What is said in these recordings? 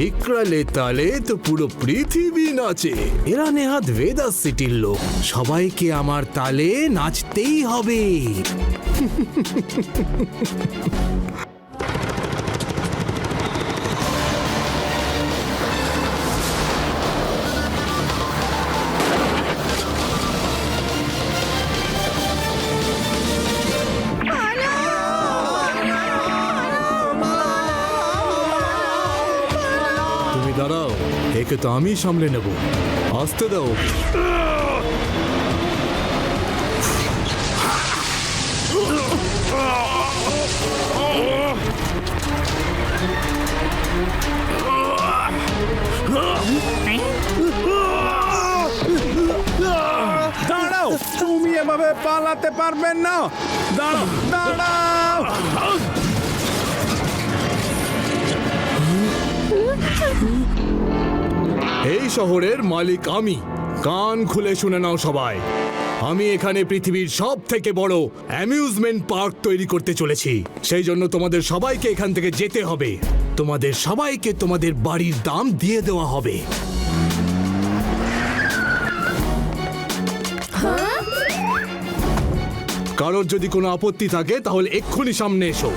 বিক্রলে তালে তো পুরো পৃথিবী নাচে। এরা নেহাত ভেদাস সিটির লোক। সবাইকে আমার তালে নাচতেই হবে। একে তো আমি সামলে নেব। আসতে দাও। ওকে। দাঁড়াও, তুমি এভাবে পালাতে পারবেন না। দাঁড়াও দাঁড়াও। এই শহরের মালিক আমি। কান খুলে শুনে নাও সবাই। আমি এখানে পৃথিবীর সব থেকে বড় অ্যামিউজমেন্ট পার্ক তৈরি করতে চলেছি। সেই জন্য তোমাদের সবাইকে এখান থেকে যেতে হবে। তোমাদের সবাইকে তোমাদের বাড়ির দাম দিয়ে দেওয়া হবে। কারোর যদি কোনো আপত্তি থাকে, তাহলে এক্ষুনি সামনে এসো।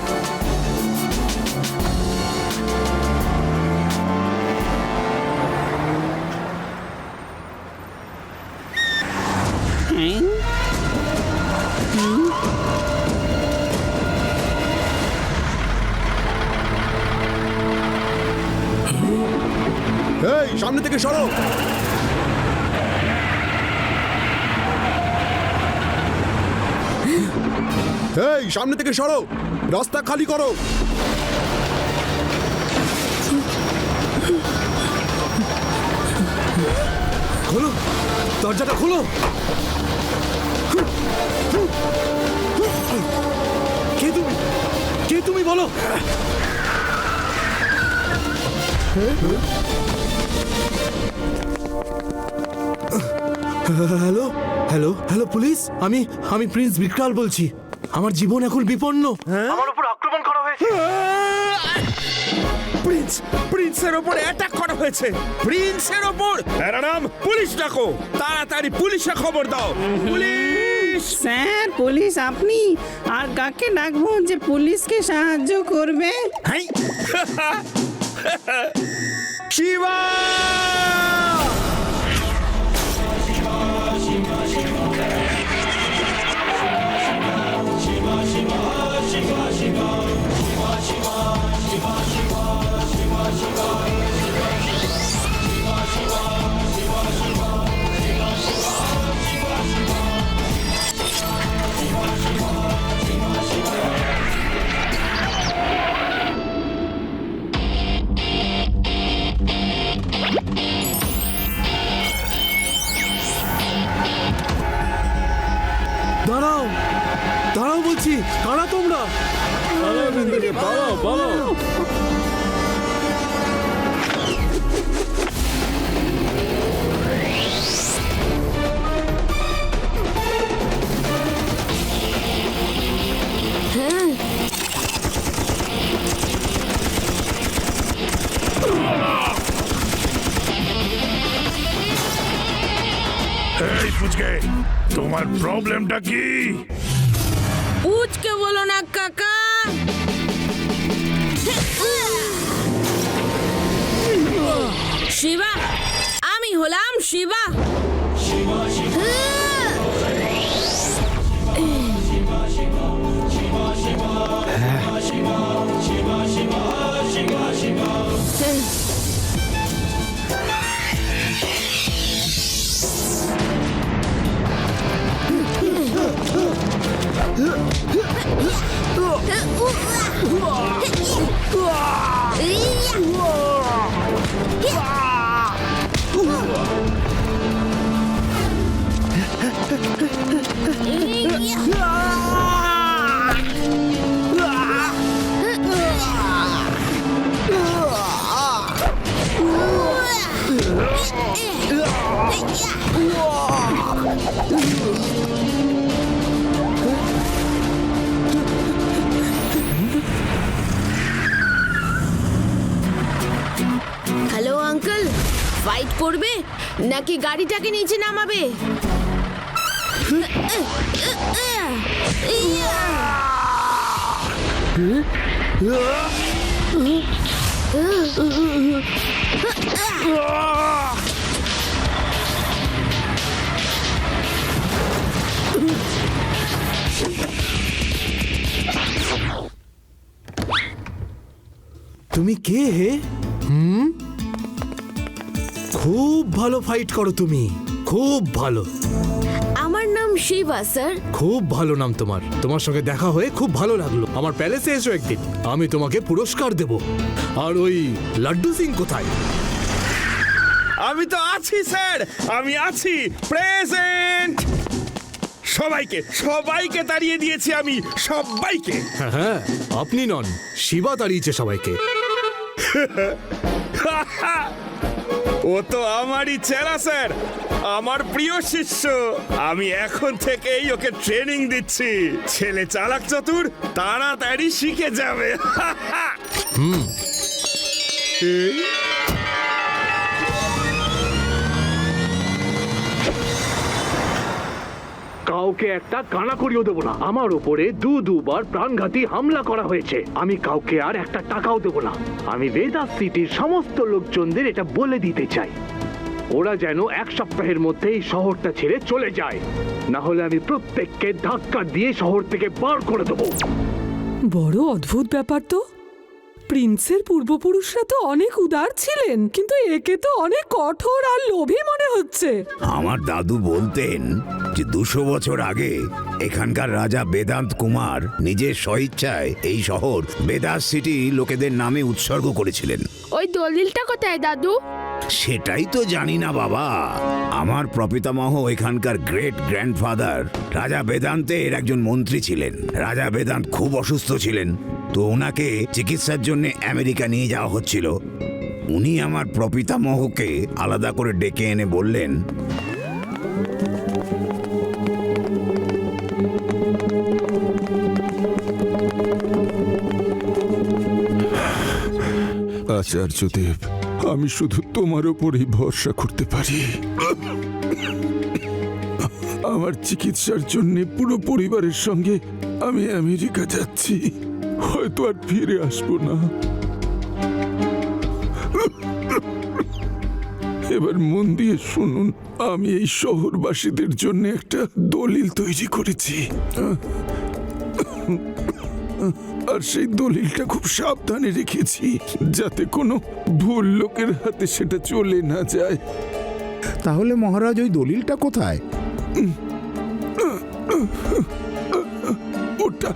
এই, সামনে থেকে সরো। এই, সামনে থেকে সরো। রাস্তা খালি করো। খোলো, দরজাটা খোলো। কে তুমি? কে তুমি বলো? হ্যালো? হ্যালো? Hello police? আমি আমি প্রিন্স বিক্রাল বলছি। আমার জীবন এখন বিপন্ন। আমার উপর আক্রমণ করা হয়েছে। প্রিন্স প্রিন্সের ওপর অ্যাটাক করা হয়েছে। প্রিন্সের ওপর! ম্যাডাম পুলিশ ডাকো। তাড়াতাড়ি পুলিশে খবর দাও। পুলিশ! স্যার পুলিশ আপনি আর কাকে ডাকবো যে পুলিশকে সাহায্য করবে? হাই! শিবা এই পুচকে তোমার প্রবলেমটা কি পুচকে বলো না কাকা শিবা আমি হলাম শিবা হ্যালো নাকি গাড়িটাকে নিচে নামাবে? তুমি কে হে? হুম? খুব ভালো ফাইট করো তুমি। খুব ভালো। আমার নাম শিবা স্যার। খুব ভালো নাম তোমার। তোমার সঙ্গে দেখা হয়ে খুব ভালো লাগল। আমার প্যালেসে এসো একদিন। আমি তোমাকে পুরস্কার দেব। আর ওই লাড্ডু সিং কোথায়? আমি তো আছি স্যার। আমি আছি। প্রেজেন্ট। সবাইকে সবাইকে তাড়িয়ে দিয়েছি আমি। সবাইকে। হ্যাঁ হ্যাঁ আপনি নন। শিবা দাঁড়িয়েছে সবাইকে। ও তো আমারই চেলা স্যার। আমার প্রিয় শিষ্য। আমি এখন থেকেই ওকে ট্রেনিং দিচ্ছি। ছেলে চালাক চতুর তাড়াতাড়ি শিখে যাবে। এই, কাউকে একটা কানা করিও দেবো না। আমার উপরে দু দুবার প্রাণঘাতী হামলা করা হয়েছে। আমি কাউকে আর একটা টাকাও দেবো না। আমি বেদাস সিটির সমস্ত লোকজনদের এটা বলে দিতে চাই। ওরা যেন এক সপ্তাহের মধ্যে এই শহরটা ছেড়ে চলে যায়। না হলে আমি প্রত্যেককে ধাক্কা দিয়ে শহর থেকে বার করে দেবো। বড় অদ্ভুত ব্যাপার তো। প্রিন্সের পূর্বপুরুষরা তো অনেক উদার ছিলেন কিন্তু একে তো অনেক কঠোর আর লোভী মনে হচ্ছে। আমার দাদু বলতেন যে দুশো বছর আগে এখানকার রাজা বেদান্ত কুমার নিজের স্বইচ্ছায় এই শহর বেদাস সিটি লোকেদের নামে উৎসর্গ করেছিলেন। ওই দলিলটা কোথায় দাদু? সেটাই তো জানি না বাবা। আমার প্রপিতামহ এখানকার গ্রেট গ্র্যান্ডফাদার রাজা বেদান্তের একজন মন্ত্রী ছিলেন। রাজা বেদান্ত খুব অসুস্থ ছিলেন, তো ওনাকে চিকিৎসার জন্য আমেরিকা নিয়ে যাওয়া হচ্ছিল। উনি আমার প্রপিতামহকে আলাদা করে ডেকে এনে বললেন, আচার্যদেব আমি শুধু তোমার ওপরেই ভরসা করতে পারি। আমার চিকিৎসার জন্য পুরো পরিবারের সঙ্গে আমি আমেরিকা যাচ্ছি। হয়তো আর ফিরে আসব না। এবার মন দিয়ে শুনুন, আমি এই শহরবাসীদের জন্য একটা দলিল তৈরি করেছি। আর সেই দলিলটা খুব সাবধানে রেখেছি যাতে কোনো ভুল লোকের হাতে সেটা চলে না যায়। তাহলে মহারাজ ওই দলিলটা কোথায়? ওটা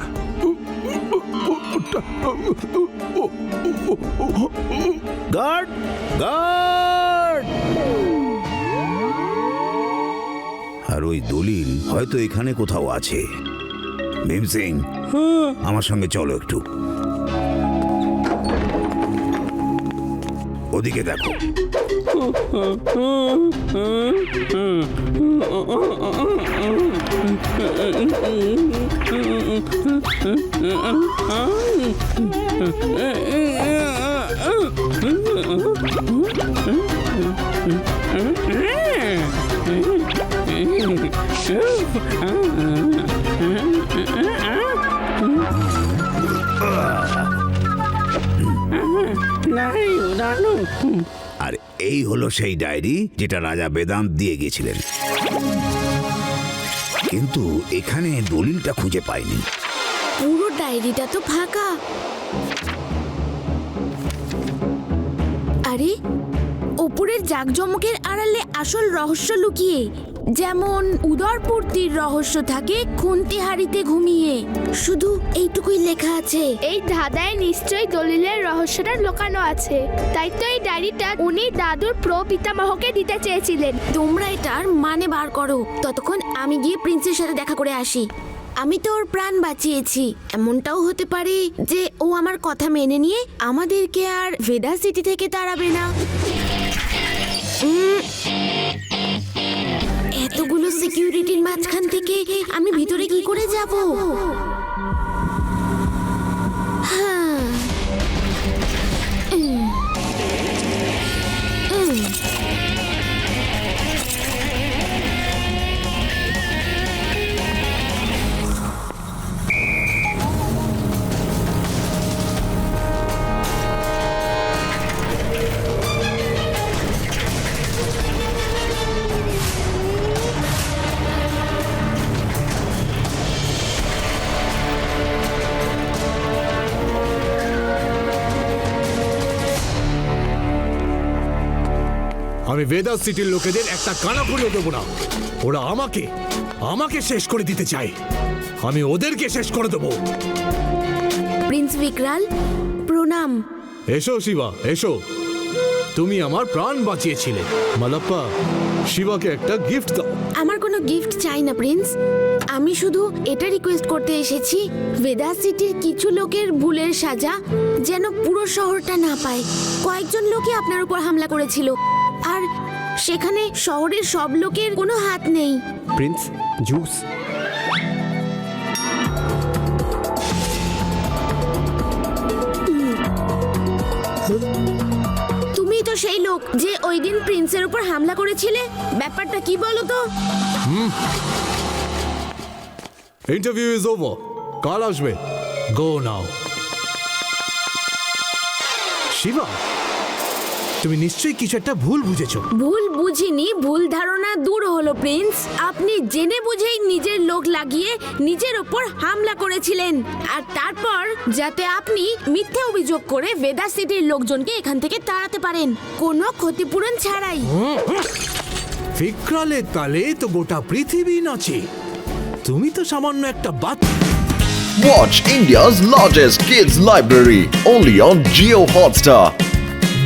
গার্ড গার্ড! আর ওই দলিল হয়তো এখানে কোথাও আছে। ভীম সিং। আমার সঙ্গে চলো একটু। ওদিকে দেখো। আর এই হলো সেই ডায়েরি যেটা রাজা বেদান্ত দিয়ে গেছিলেন কিন্তু এখানে দলিলটা খুঁজে পাইনি। পুরো ডায়েরিটা তো ফাঁকা। আরে ওপরের জাকজমকের আড়ালে আসল রহস্য লুকিয়ে যেমন উদরপূর্তির রহস্য থাকে খুন্তি হাড়িতে ঘুমিয়ে। শুধু এইটুকুই লেখা আছে। এই ধাঁধায় নিশ্চয়ই দলিলের রহস্যটা লোকানো আছে। তাই তো এই ডায়েরিটা উনি দাদুর প্র পিতামহকে দিতে চেয়েছিলেন। তোমরা এটার মানে বার করো। ততক্ষণ আমি গিয়ে প্রিন্সের সাথে দেখা করে আসি। আমি তো ওর প্রাণ বাঁচিয়েছি। এমনটাও হতে পারে যে ও আমার কথা মেনে নিয়ে আমাদেরকে আর ভেদা সিটি থেকে তাড়াবে না। সিকিউরিটির মাঝখান থেকে আমি ভিতরে কি করে যাব? আমি বেদাস সিটির লোকেদের একটা কানা করিয়ে দেবো না। ওরা আমাকে আমাকে শেষ করে দিতে চায়। আমি ওদেরকে শেষ করে দেবো। প্রিন্স বিকরাল প্রণাম। এসো শিবা এসো। তুমি আমার প্রাণ বাঁচিয়েছিলে। মালাপ্পা শিবাকে একটা গিফট দাও। আমার কোনো গিফট চাই না প্রিন্স। আমি শুধু এটা রিকোয়েস্ট করতে এসেছি ভেদা সিটির কিছু লোকের ভুলের সাজা যেন পুরো শহরটা না পায়। কয়েকজন লোকই আপনার উপর হামলা করেছিল। আর সেখানে শহরের সব লোকের কোনো হাত নেই। প্রিন্স জুস তুমি তো সেই লোক যে ওই দিন প্রিন্সের উপর হামলা করেছিলে। ব্যাপারটা কি বলো তো? ইন্টারভিউ ইজ ওভার কাল আসবে। গো নাও শিবা তুমি নিশ্চয়ই কিছু একটা ভুল বুঝেছ। ভুল বুঝিনি ভুল ধারণা দূর হলো প্রিন্স। আপনি জেনে বুঝেই নিজের লোক লাগিয়ে নিজের ওপর হামলা করেছিলেন। আর তারপর যাতে আপনি মিথ্যে অভিযোগ করে ভেদা সিটির লোকজনকে এখান থেকে তাড়াতে পারেন। কোনো ক্ষতিপূরণ ছাড়াই। বিক্রালের তালে তো গোটা পৃথিবী নাচে। তুমি তো সামান্য একটা বাচ্চা Watch India's largest kids library only on Geo Hotstar.